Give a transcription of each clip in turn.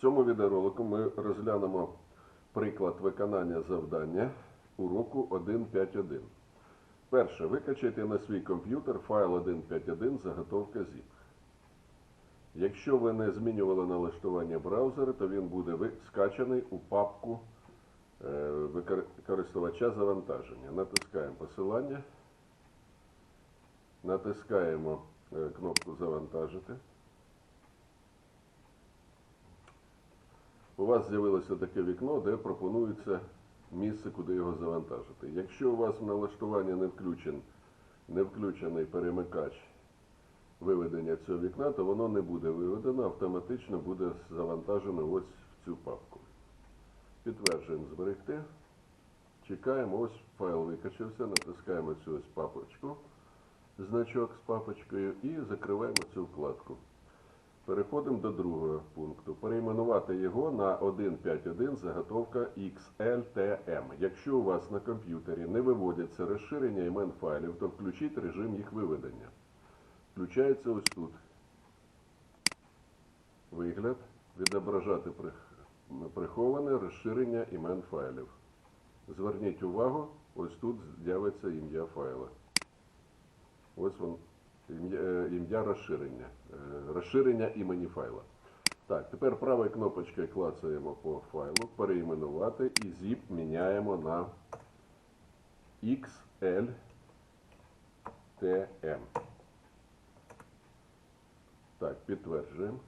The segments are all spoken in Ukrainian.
В цьому відеоролику ми розглянемо приклад виконання завдання уроку 1.5.1. Перше. Викачайте на свій комп'ютер файл 1.5.1 заготовка zip. Якщо ви не змінювали налаштування браузера, то він буде скачаний у папку е, користувача завантаження. Натискаємо посилання, натискаємо е, кнопку Завантажити. У вас з'явилося таке вікно, де пропонується місце, куди його завантажити. Якщо у вас в налаштування не включен, не включений перемикач виведення цього вікна, то воно не буде виведено, автоматично буде завантажено ось в цю папку. Підтверджуємо зберегти. Чекаємо, ось файл викачався, натискаємо цю ось папочку, значок з папочкою і закриваємо цю вкладку. Переходимо до другого пункту. Перейменувати його на 1.5.1 заготовка XLTM. Якщо у вас на комп'ютері не виводяться розширення імен файлів, то включіть режим їх виведення. Включається ось тут. Вигляд. Відображати приховане розширення імен файлів. Зверніть увагу, ось тут з'явиться ім'я файла. Ось е, ім'я розширення. Розширення імені файла. Так, тепер правою кнопочкою клацаємо по файлу, переіменувати і zip міняємо на XLTM. Так, підтверджуємо.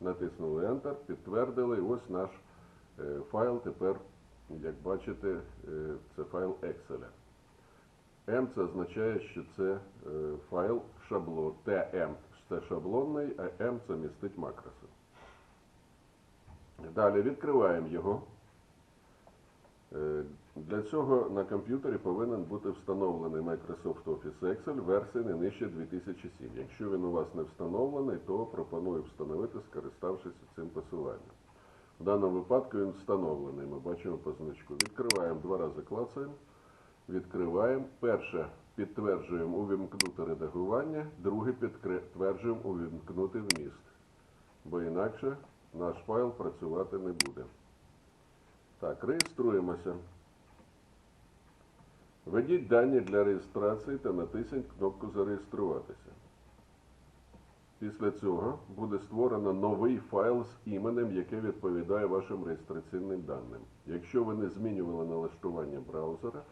Натиснули Enter, підтвердили. Ось наш е, файл тепер, як бачите, е, це файл Excel. M це означає, що це е, файл шаблон. TM це шаблонний, а M це містить макроси. Далі відкриваємо його. Е, Для цього на комп'ютері повинен бути встановлений Microsoft Office Excel версії не нижче 2007. Якщо він у вас не встановлений, то пропоную встановити, скориставшись цим посиланням. В даному випадку він встановлений. Ми бачимо по значку. Відкриваємо два рази клацаємо. Відкриваємо. Перше підтверджуємо увімкнути редагування, друге підтверджуємо увімкнути вміст. Бо інакше наш файл працювати не буде. Так, реєструємося. Введіть дані для реєстрації та натисніть кнопку Зареєструватися. Після цього буде створено новий файл з іменем, яке відповідає вашим реєстраційним даним. Якщо ви не змінювали налаштування браузера,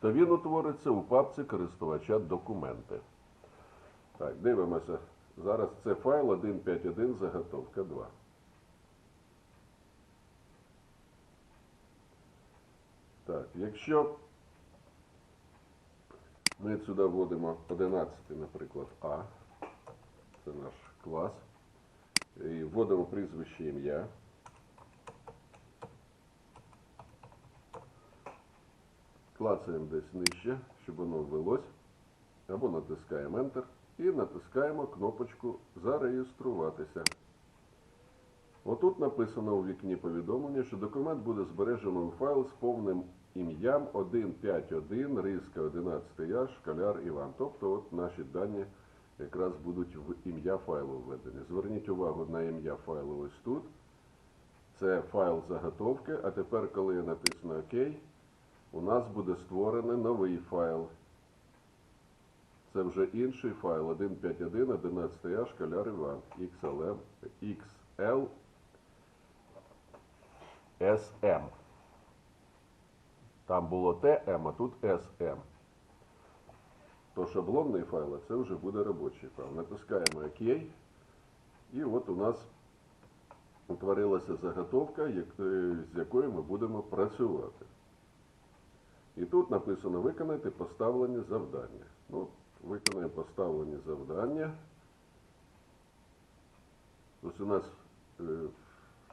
то він утвориться у папці користувача документи. Так, дивимося. Зараз це файл 1.5.1 заготовка 2. Так, якщо ми сюди вводимо 11, наприклад, А, це наш клас, і вводимо прізвище ім'я. Клацаємо десь нижче, щоб воно ввелось, або натискаємо Enter і натискаємо кнопочку Зареєструватися. Отут написано у вікні повідомлення, що документ буде збережено у файл з повним ім'ям 151 риска 11А шкаляр Іван. Тобто от наші дані якраз будуть в ім'я файлу введені. Зверніть увагу на ім'я файлу ось тут. Це файл заготовки, а тепер, коли я натисну ОК, у нас буде створений новий файл. Це вже інший файл 151 11А шкаляр Іван XLM, XL SM. Там було TM, а тут SM. То шаблонний файл, а це вже буде робочий файл. Натискаємо ОК. І от у нас утворилася заготовка, е, з якою ми будемо працювати. І тут написано виконати поставлені завдання. Ну, виконаємо поставлені завдання. Ось у нас е,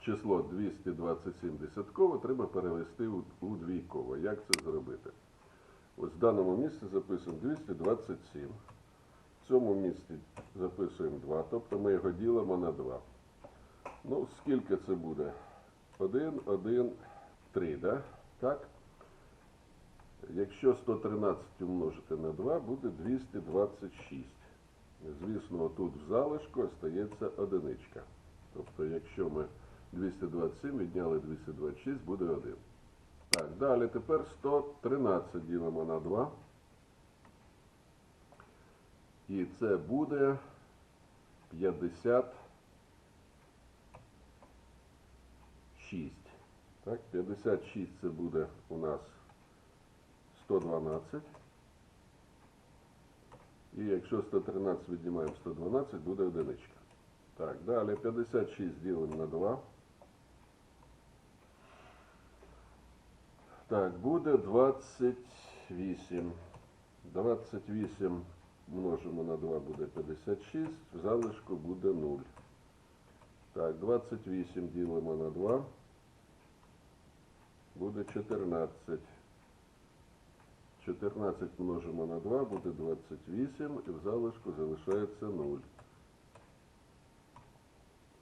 число 227 десяткове треба перевести у, двійкове. Як це зробити? Ось в даному місці записуємо 227. В цьому місці записуємо 2, тобто ми його ділимо на 2. Ну, скільки це буде? 1, 1, 3, да? так? Якщо 113 умножити на 2, буде 226. Звісно, тут в залишку остається одиничка. Тобто, якщо ми 227 відняли 226, буде 1. Так, далі тепер 113 ділимо на 2. І це буде 56. Так, 56 це буде у нас 112. І якщо 113 віднімаємо 112, буде одиничка. Так, далі 56 ділимо на 2. Так, буде 28. 28 множимо на 2 буде 56, в залишку буде 0. Так, 28 ділимо на 2. Буде 14. 14 множимо на 2 буде 28 і в залишку залишається 0.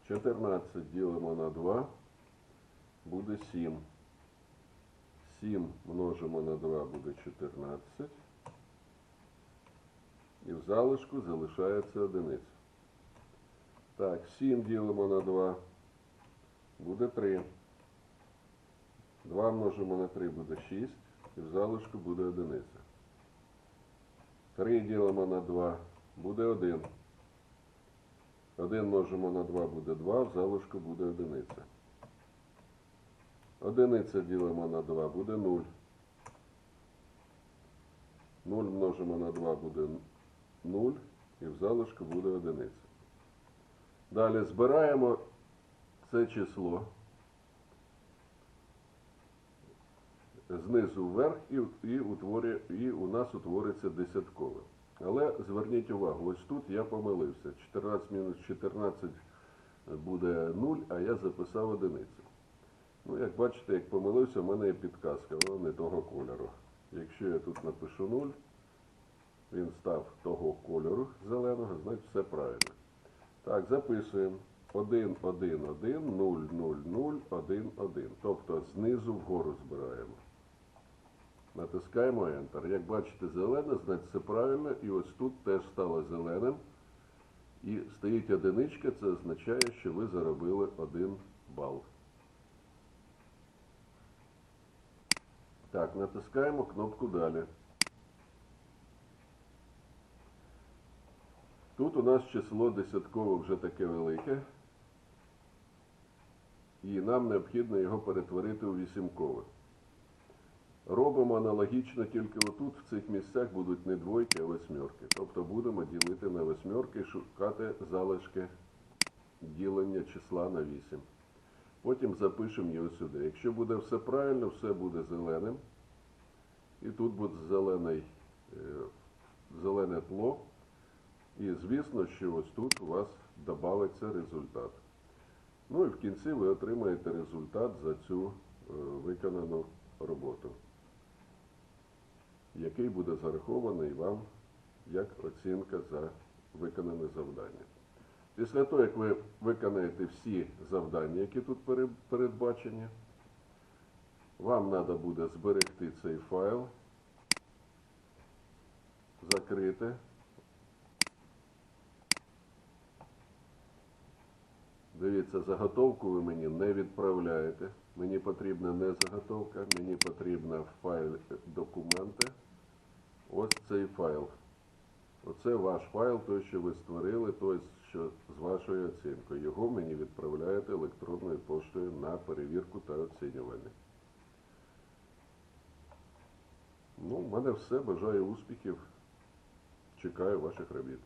14 ділимо на 2 буде 7. 7 множимо на 2 буде 14. І в залишку залишається одиниця. Так, 7 ділимо на 2 буде 3. 2 множимо на 3 буде 6. І в залишку буде одиниця. 3 ділимо на 2 буде 1. 1 множимо на 2 буде 2, в залишку буде одиниця. Одиниця ділимо на 2 буде 0. 0 множимо на 2 буде 0 і в залишку буде одиниця. Далі збираємо це число знизу вверх і, і, утворює, і у нас утвориться десяткове. Але зверніть увагу, ось тут я помилився. 14 мінус 14 буде 0, а я записав одиницю. Ну, як бачите, як помилився, в мене є підказка, вона не того кольору. Якщо я тут напишу 0, він став того кольору зеленого, значить все правильно. Так, записуємо 1, 1, 1, 0, 0, 0, 1, 1. Тобто знизу вгору збираємо. Натискаємо Enter. Як бачите, зелене, значить це правильно. І ось тут теж стало зеленим. І стоїть одиничка, це означає, що ви заробили 1 бал. Так, натискаємо кнопку Далі. Тут у нас число десяткове вже таке велике. І нам необхідно його перетворити у вісімкове. Робимо аналогічно, тільки отут в цих місцях будуть не двойки, а восьмерки. Тобто будемо ділити на восьмерки і шукати залишки ділення числа на 8. Потім запишемо його сюди. Якщо буде все правильно, все буде зеленим. І тут буде зелений, е, зелене тло. І звісно, що ось тут у вас додається результат. Ну і в кінці ви отримаєте результат за цю е, виконану роботу, який буде зарахований вам як оцінка за виконане завдання. Після того, як ви виконаєте всі завдання, які тут передбачені, вам треба буде зберегти цей файл, закрити. Дивіться, заготовку ви мені не відправляєте. Мені потрібна не заготовка, мені потрібна файл документи. Ось цей файл. Оце ваш файл, той, що ви створили, той, що з вашою оцінкою. Його мені відправляєте електронною поштою на перевірку та оцінювання. Ну, в мене все. Бажаю успіхів. Чекаю ваших робіт.